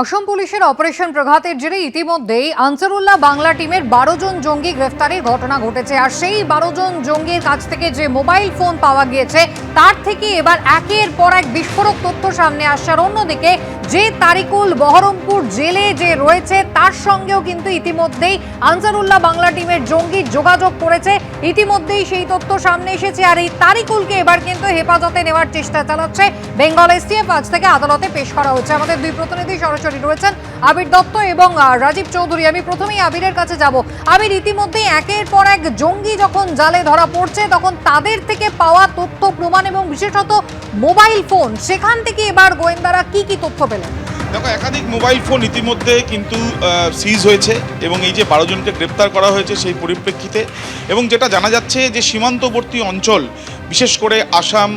অসম পুলিশের অপারেশন প্রঘাতের জেরে ইতিমধ্যেই আনসারুল্লাহ বাংলা টিমের বারো জন জঙ্গি গ্রেফতারের ঘটনা ঘটেছে। আর সেই বারো জন জঙ্গির কাছ থেকে যে মোবাইল ফোন পাওয়া গিয়েছে, তার থেকে এবার একের পর এক বিস্ফোরক তথ্য সামনে আসার। অন্যদিকে যে তারিকুল বহরমপুর জেলে যে রয়েছে, তার সঙ্গেও কিন্তু ইতিমধ্যেই আনসারুল্লাহ বাংলা টিমের জঙ্গি যোগাযোগ করেছে। ইতিমধ্যেই সেই তথ্য সামনে এসেছে আর এই তারিকুলকে এবার কিন্তু হেফাজতে নেওয়ার চেষ্টা চালাচ্ছে বেঙ্গল এসটিএফ। আজ থেকে আদালতে পেশ করা হচ্ছে। আমাদের দুই প্রতিনিধি সরাসরি রয়েছেন আবির দত্ত এবং রাজীব চৌধুরী। আমি প্রথমেই আবিরের কাছে যাব। আবির ইতিমধ্যেই একের পর এক জঙ্গি যখন জালে ধরা পড়ছে, তখন তাদের থেকে পাওয়া তথ্য, প্রমাণ এবং বিশেষত মোবাইল ফোন, সেখান থেকে এবার গোয়েন্দারা কি কি তথ্য পেলেন দেখো, একাধিক মোবাইল ফোন ইতিমধ্যে কিন্তু সিজ হয়েছে এবং এই যে বারো জনকে গ্রেপ্তার করা হয়েছে সেই পরিপ্রেক্ষিতে এবং যেটা জানা যাচ্ছে যে সীমান্তবর্তী অঞ্চল, বিশেষ করে আসাম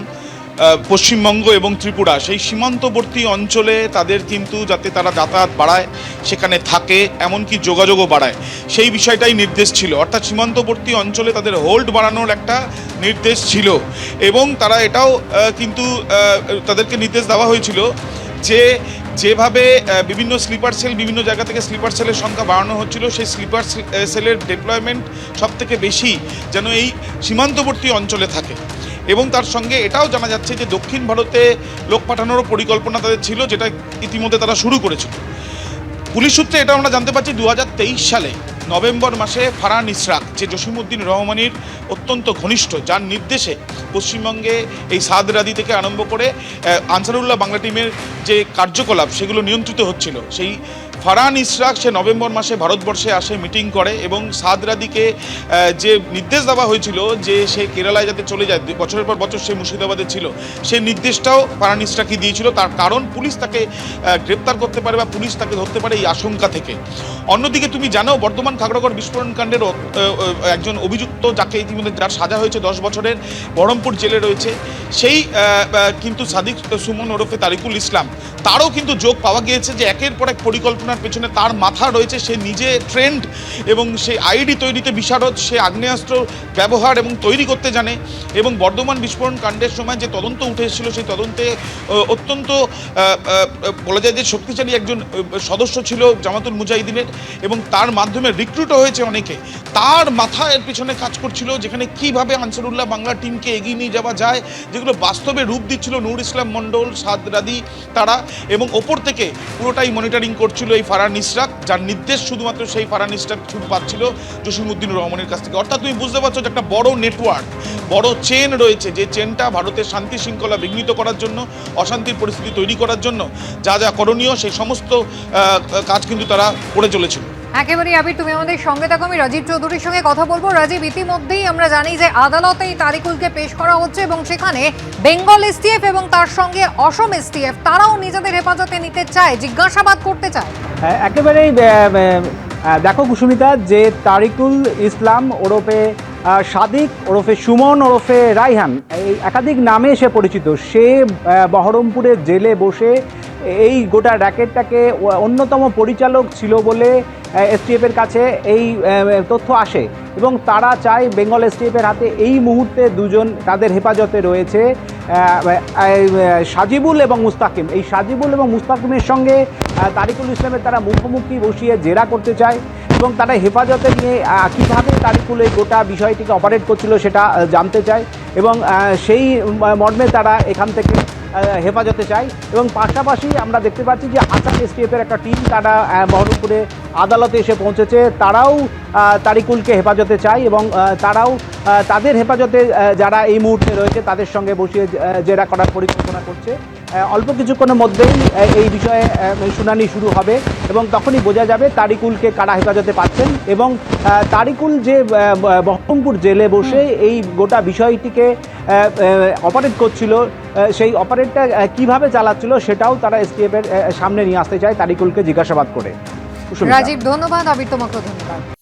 পশ্চিমবঙ্গ এবং ত্রিপুরা, সেই সীমান্তবর্তী অঞ্চলে তাদের কিন্তু যাতে তারা যাতায়াত বাড়ায়, সেখানে থাকে, এমনকি যোগাযোগও বাড়ায়। সেই বিষয়টাই নির্দেশ ছিল। অর্থাৎ সীমান্তবর্তী অঞ্চলে তাদের হোল্ড বাড়ানোর একটা নির্দেশ ছিল এবং তারা এটাও কিন্তু তাদেরকে নির্দেশ দেওয়া হয়েছিল যে যেভাবে বিভিন্ন স্লিপার সেল বিভিন্ন জায়গা থেকে স্লিপার সেলের সংখ্যা বাড়ানো হচ্ছিল, সেই স্লিপার সেলের ডেপ্লয়মেন্ট সব থেকে বেশি যেন এই সীমান্তবর্তী অঞ্চলে থাকে। এবং তার সঙ্গে এটাও জানা যাচ্ছে যে দক্ষিণ ভারতে লোক পাঠানোরও পরিকল্পনা তাদের ছিল, যেটা ইতিমধ্যে তারা শুরু করেছিল। পুলিশ সূত্রে এটা আমরা জানতে পারছি দু হাজার তেইশ সালে নভেম্বর মাসে ফারহান ইসরাক যে জসিমউদ্দিন রহমানির অত্যন্ত ঘনিষ্ঠ, যার নির্দেশে পশ্চিমবঙ্গে এই সাদ রাদি থেকে আরম্ভ করে আনসারুল্লাহ বাংলা টিমের যে কার্যকলাপ, সেগুলো নিয়ন্ত্রিত হচ্ছিল। সেই ফারহান ইসরাক সে নভেম্বর মাসে ভারতবর্ষে আসে, মিটিং করে এবং সাদরাদিকে যে নির্দেশ দেওয়া হয়েছিল যে সে কেরালায় যাতে চলে যায় বছরের পর বছর সে মুর্শিদাবাদে ছিল সেই নির্দেশটাও ফারহান ইসরাকই দিয়েছিল। তার কারণ পুলিশ তাকে গ্রেপ্তার করতে পারে বা পুলিশ তাকে ধরতে পারে এই আশঙ্কা থেকে। অন্যদিকে তুমি জানো, বর্ধমান খাগড়াগড় বিস্ফোরণ কাণ্ডের একজন অভিযুক্ত যাকে ইতিমধ্যে যার সাজা হয়েছে দশ বছরের বহরমপুর জেলে রয়েছে, সেই কিন্তু সাদিক সুমন ওরফে তারিকুল ইসলাম, তারও কিন্তু যোগ পাওয়া গিয়েছে যে একের পর এক পরিকল্পনার পেছনে তার মাথা রয়েছে, সে নিজে ট্রেন্ড এবং সে আইডি তৈরিতে বিশারদ, সে আগ্নেয়াস্ত্র ব্যবহার এবং তৈরি করতে জানে এবং বর্ধমান বিস্ফোরণ কাণ্ডের সময় যে তদন্ত উঠে এসেছিল, সেই তদন্তে অত্যন্ত বলা যায় যে শক্তিশালী একজন সদস্য ছিল জামাতুল মুজাহিদিনের এবং তার মাধ্যমে রিক্রুটও হয়েছে অনেকে। তার মাথা এর পিছনে কাজ করছিল, যেখানে কীভাবে আনসারুল্লাহ বাংলা টিমকে এগিয়ে নিয়ে যাওয়া যায়, যেগুলো বাস্তবে রূপ দিচ্ছিল নূর ইসলাম মণ্ডল সাদরাদি তারা এবং ওপর থেকে পুরোটাই মনিটরিং করছিল এই ফারান ইসরাক যার নির্দেশ শুধুমাত্র সেই ফারান ইসরাক শুধু পাচ্ছিল জসিমুদ্দিন রহমানের কাছ থেকে। অর্থাৎ তুমি বুঝতে পারছ যে একটা বড় নেটওয়ার্ক বড় চেন রয়েছে, যে চেনটা ভারতের শান্তি শৃঙ্খলা বিঘ্নিত করার জন্য, অশান্তির পরিস্থিতি তৈরি করার জন্য যা যা করণীয়, সেই সমস্ত কাজ কিন্তু তারা করে চলেছিল। একেবারেই আবির তুমি আমাদের সঙ্গে থাকো আমি রাজীব চৌধুরীর সঙ্গে কথা বলব। রাজীব ইতিমধ্যেই আমরা জানি যে আদালতে এই তারিকুলকে পেশ করা হচ্ছে এবং সেখানে বেঙ্গল এসটিএফ এবং তার সঙ্গে অসম এসটিএফ তারাও নিজেদের হেফাজতে নিতে চায় জিজ্ঞাসাবাদ করতে চায়। হ্যাঁ, একেবারেই দেখো কুসুমিতা যে তারিকুল ইসলাম ওরফে সাদিক ওরফে সুমন ওরফে রাইহান এই একাধিক নামে সে পরিচিত। সে বহরমপুরের জেলে বসে এই গোটা র্যাকেটটাকে অন্যতম পরিচালক ছিল বলে এসটিএফের কাছে এই তথ্য আসে এবং তারা চায় বেঙ্গল এসটিএফের হাতে এই মুহূর্তে দুজন তাদের হেফাজতে রয়েছে সাজিবুল এবং মুস্তাকিম। এই সাজিবুল এবং মুস্তাকিমের সঙ্গে তারিকুল ইসলামের তারা মুখোমুখি বসিয়ে জেরা করতে চায় এবং তারা হেফাজতে নিয়ে কীভাবে তারিকুল এই গোটা বিষয়টিকে অপারেট করছিল সেটা জানতে চায় এবং সেই মর্মে তারা এখান থেকে হেফাজতে চায় এবং পাশাপাশি আমরা দেখতে পাচ্ছি যে আসাম এসটিএফের একটা টিম তারা বহরমপুরে আদালতে এসে পৌঁছেছে। তারাও তারিকুলকে হেফাজতে চায় এবং তারাও তাদের হেফাজতে যারা এই মুহূর্তে রয়েছে তাদের সঙ্গে বসিয়ে জেরা করার পরিকল্পনা করছে। অল্প কিছুক্ষণের মধ্যেই এই বিষয়ে শুনানি শুরু হবে এবং তখনই বোঝা যাবে তারিকুলকে কারা হেফাজতে পাচ্ছেন এবং তারিকুল যে বহরমপুর জেলে বসে এই গোটা বিষয়টিকে অপারেট করছিল সেই অপারেটটা কীভাবে চালাচ্ছিল সেটাও তারা এসটিএফ এর আহ, সামনে নিয়ে আসতে চায় তারিকুলকে জিজ্ঞাসাবাদ করে। রাজীব ধন্যবাদ। আবির তোমাকেও ধন্যবাদ।